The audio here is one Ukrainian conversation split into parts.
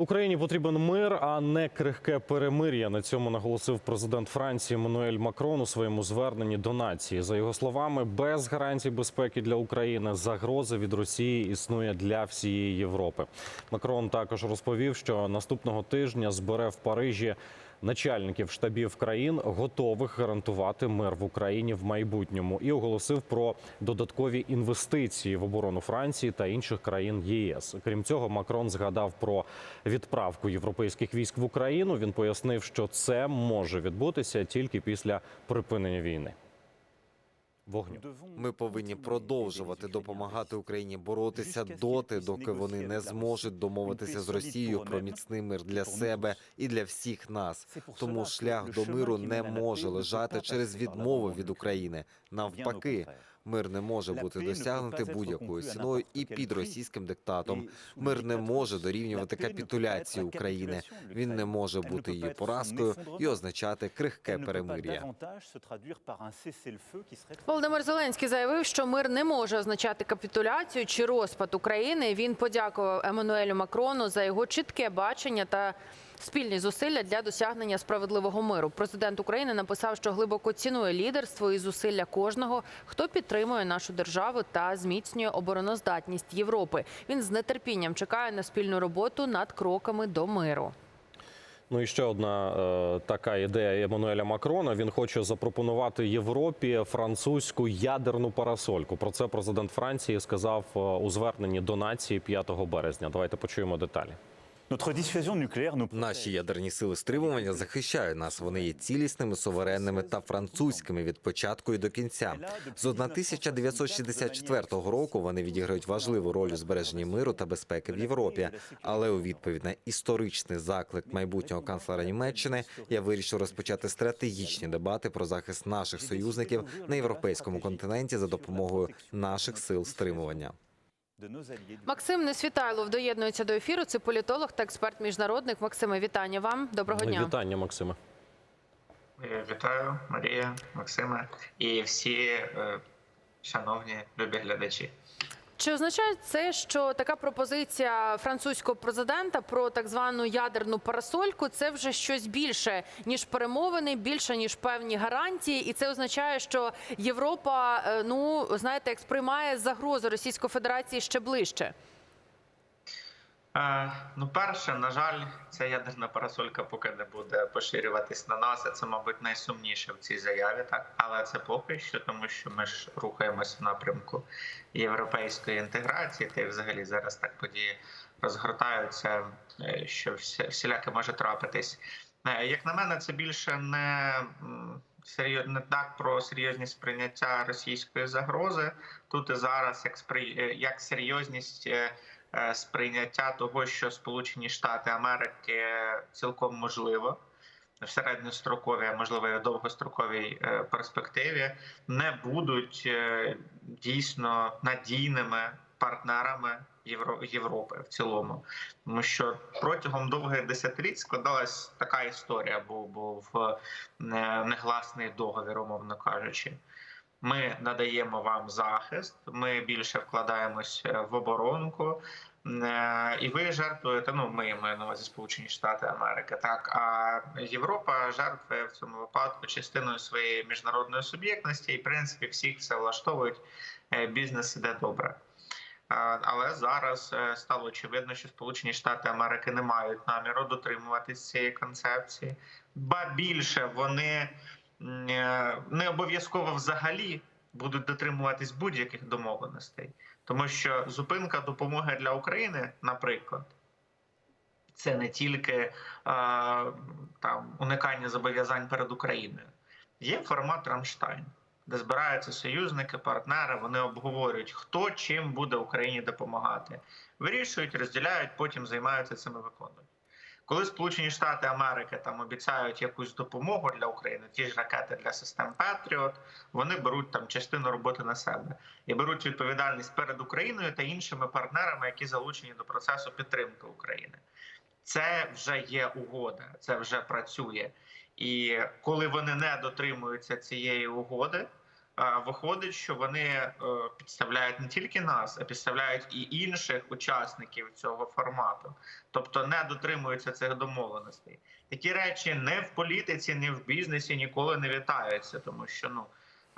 Україні потрібен мир, а не крихке перемир'я. На цьому наголосив президент Франції Мануель Макрон у своєму зверненні до нації. За його словами, без гарантій безпеки для України загроза від Росії існує для всієї Європи. Макрон також розповів, що наступного тижня збере в Парижі начальників штабів країн, готових гарантувати мир в Україні в майбутньому, і оголосив про додаткові інвестиції в оборону Франції та інших країн ЄС. Крім цього, Макрон згадав про відправку європейських військ в Україну. Він пояснив, що це може відбутися тільки після припинення війни. Вогню. Ми повинні продовжувати допомагати Україні боротися доти, доки вони не зможуть домовитися з Росією про міцний мир для себе і для всіх нас. Тому шлях до миру не може лежати через відмову від України. Навпаки, мир не може бути досягнутий будь-якою ціною і під російським диктатом. Мир не може дорівнювати капітуляції України. Він не може бути її поразкою і означати крихке перемир'я. Володимир Зеленський заявив, що мир не може означати капітуляцію чи розпад України. Він подякував Еммануелю Макрону за його чітке бачення та спільні зусилля для досягнення справедливого миру. Президент України написав, що глибоко цінує лідерство і зусилля кожного, хто підтримує нашу державу та зміцнює обороноздатність Європи. Він з нетерпінням чекає на спільну роботу над кроками до миру. Ну і ще одна е, така ідея Еммануеля Макрона. Він хоче запропонувати Європі французьку ядерну парасольку. Про це президент Франції сказав е, у зверненні до нації 5 березня. Давайте почуємо деталі. Наші ядерні сили стримування захищають нас. Вони є цілісними, суверенними та французькими від початку і до кінця. З 1964 року вони відіграють важливу роль у збереженні миру та безпеки в Європі. Але у відповідь на історичний заклик майбутнього канцлера Німеччини я вирішив розпочати стратегічні дебати про захист наших союзників на європейському континенті за допомогою наших сил стримування. Максим Несвітайлов доєднується до ефіру. Це політолог та експерт міжнародник. Максиме, вітання вам. Доброго дня. Вітання, Максиме. Е, Вітаю, Марія, Максиме і всі е, шановні любі глядачі. Чи означає це, що така пропозиція французького президента про так звану ядерну парасольку це вже щось більше ніж перемовини, більше ніж певні гарантії, і це означає, що Європа, е, ну знаєте, як сприймає загрозу Російської Федерації ще ближче? Е, ну, перше, на жаль, ця ядерна парасолька поки не буде поширюватись на нас. Це, мабуть, найсумніше в цій заяві, так але це поки що, тому що ми ж рухаємося в напрямку європейської інтеграції, та й взагалі зараз так події розгортаються, е, що всіляке може трапитись. Е, Як на мене, це більше не не так про серйозність сприйняття російської загрози тут і зараз, як як серйозність. Е, сприйняття того, що Сполучені Штати Америки цілком можливо в середньостроковій, а можливо і в довгостроковій е, перспективі не будуть е, дійсно надійними партнерами Європи в цілому, тому що протягом довгих десятиліть складалась така історія, був був негласний договір, умовно кажучи. Ми надаємо вам захист, ми більше вкладаємось е, в оборонку, е, і ви жертвуєте. Ну, ми маю на увазі Сполучені Штати Америки, так а Європа жертвує в цьому випадку частиною своєї міжнародної суб'єктності, і в принципі всіх все влаштовують. е, Бізнес іде добре. Але зараз стало очевидно, що Сполучені Штати Америки не мають наміру дотримуватись цієї концепції, ба більше вони не обов'язково взагалі будуть дотримуватись будь-яких домовленостей, тому що зупинка допомоги для України, наприклад, це не тільки е, там уникання зобов'язань перед Україною. Є формат Рамштайн, де збираються союзники, партнери. Вони обговорюють, хто чим буде Україні допомагати. Вирішують, розділяють, потім займаються цим і. Коли Сполучені Штати Америки там обіцяють якусь допомогу для України, ті ж ракети для систем Петріот, вони беруть там частину роботи на себе і беруть відповідальність перед Україною та іншими партнерами, які залучені до процесу підтримки України. Це вже є угода, це вже працює. І коли вони не дотримуються цієї угоди, виходить, що вони е, підставляють не тільки нас, а підставляють і інших учасників цього формату, тобто не дотримуються цих домовленостей. Такі речі не в політиці, ні в бізнесі ніколи не вітаються, тому що ну.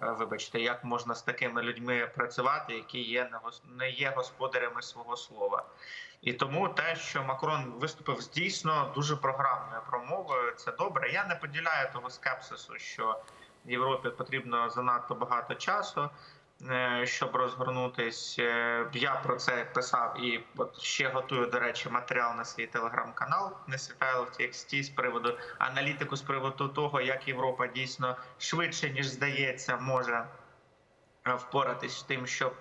е, Вибачте, як можна з такими людьми працювати, які є не не є господарями свого слова, і тому те, що Макрон виступив з дійсно дуже програмною промовою, це добре. Я не поділяю того скепсису, що Європі потрібно занадто багато часу, е, щоб розгорнутись. Е, Я про це писав і от ще готую, до речі, матеріал на свій телеграм-канал Несвітайло в TXT з приводу аналітику з приводу того, як Європа дійсно швидше ніж здається може. е, Впоратись з тим, щоб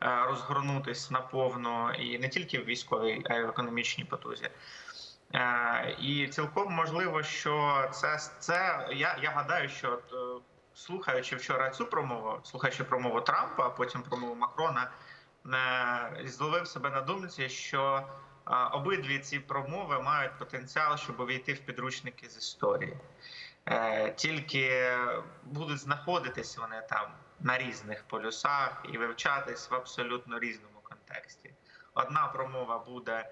розгорнутись наповну і не тільки в військовій, а й в економічній потузі. І цілком можливо, що це це я, я гадаю, що слухаючи вчора цю промову, слухаючи промову Трампа, а потім промову Макрона, е, зловив себе на думці, що е, обидві ці промови мають потенціал, щоб увійти в підручники з історії. Е, Тільки будуть знаходитись вони там на різних полюсах і вивчатись в абсолютно різному контексті. Одна промова буде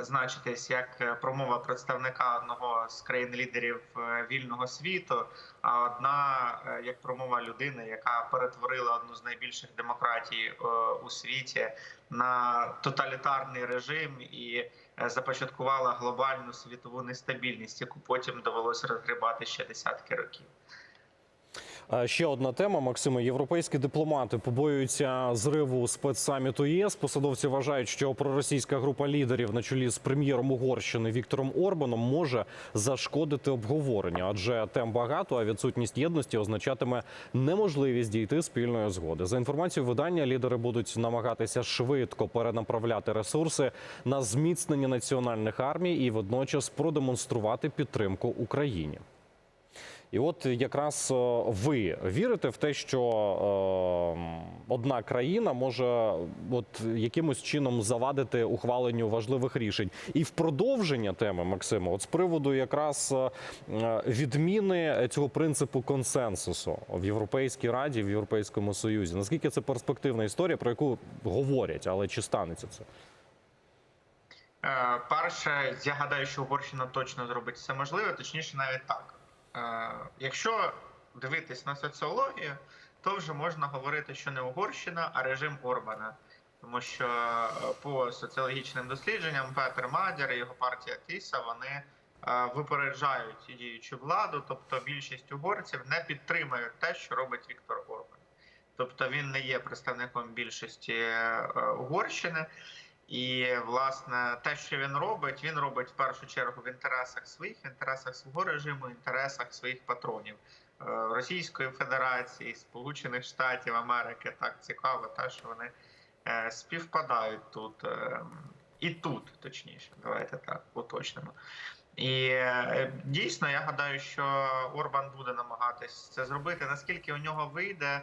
значитись як е, промова представника одного з країн-лідерів е, вільного світу, а одна е, як промова людини, яка перетворила одну з найбільших демократій е, у світі на тоталітарний режим і е, започаткувала глобальну світову нестабільність, яку потім довелося розгрібати ще десятки років. Ще одна тема, Максиме. Європейські дипломати побоюються зриву спецсаміту ЄС. Посадовці вважають, що проросійська група лідерів на чолі з прем'єром Угорщини Віктором Орбаном може зашкодити обговорення, адже тем багато, а відсутність єдності означатиме неможливість дійти спільної згоди. За інформацією видання, лідери будуть намагатися швидко перенаправляти ресурси на зміцнення національних армій і водночас продемонструвати підтримку Україні. І от якраз е, ви вірите в те, що е, одна країна може от якимось чином завадити ухваленню важливих рішень. І в продовження теми Максима, от з приводу якраз е, відміни цього принципу консенсусу в Європейській раді, в Європейському Союзі. Наскільки це перспективна історія, про яку говорять, але чи станеться це? Перше, я гадаю, що Угорщина точно зробить все можливе, точніше, навіть так. Е, Якщо дивитись на соціологію, то вже можна говорити, що не Угорщина, а режим Орбана. Тому що е, по соціологічним дослідженням Петер Мадяр і його партія Тіса вони е, випереджають діючу владу, тобто більшість угорців не підтримують те, що робить Віктор Орбан. Тобто він не є представником більшості Угорщини. І власне те, що він робить, він робить в першу чергу в інтересах своїх, в інтересах свого режиму, в інтересах своїх патронів Е, Російської Федерації, Сполучених Штатів Америки. Так цікаво, те, що вони е, співпадають тут е, і тут, точніше, давайте так уточнимо. І дійсно, я гадаю, що Орбан буде намагатись це зробити. Наскільки у нього вийде,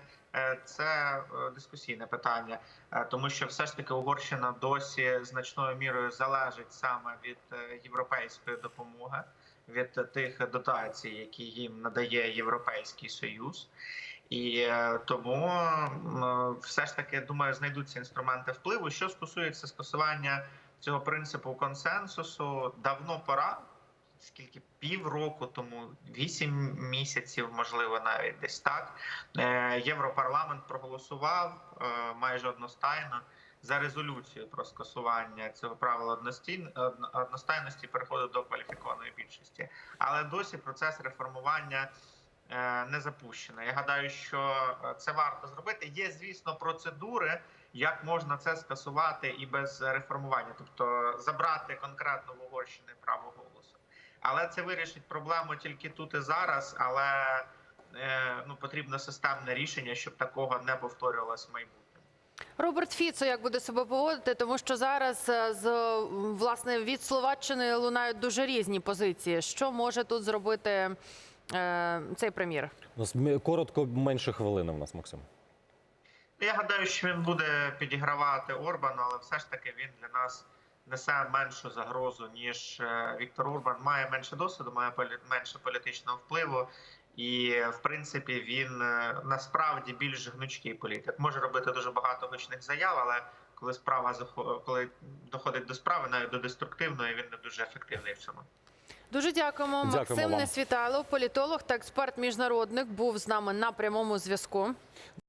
це е, дискусійне питання, Е, тому що все ж таки Угорщина досі значною мірою залежить саме від е, європейської допомоги, від тих дотацій, які їм надає Європейський Союз. І е, тому все ж таки думаю, знайдуться інструменти впливу. Що стосується скасування цього принципу консенсусу, давно пора. Скільки півроку тому, вісім місяців, можливо, навіть десь так. Е, Європарламент проголосував е, майже одностайно за резолюцію про скасування цього правила одностайності переходу до кваліфікованої більшості. Але досі процес реформування е, не запущено. Я гадаю, що це варто зробити. Є, звісно, процедури, як можна це скасувати і без реформування, тобто забрати конкретно в Угорщини право. Але це вирішить проблему тільки тут і зараз. Але е, ну потрібно системне рішення, щоб такого не повторювалось в майбутньому. Роберт Фіцо як буде себе поводити, тому що зараз е, з власне від Словаччини лунають дуже різні позиції. Що може тут зробити е, цей прем'єр? Коротко менше хвилини. В нас Максим. Я гадаю, що він буде підігравати Орбану, але все ж таки він для нас несе меншу загрозу ніж е, Віктор Орбан. Має менше досвіду, має менше політичного впливу І в принципі він е, насправді більш гнучкий політик. Може робити дуже багато гучних заяв, але коли справа коли доходить до справи, навіть до деструктивної, він не дуже ефективний в цьому. Дуже дякуємо. Дякуємо Максим вам. Несвітайлов, політолог та експерт міжнародник, був з нами на прямому зв'язку.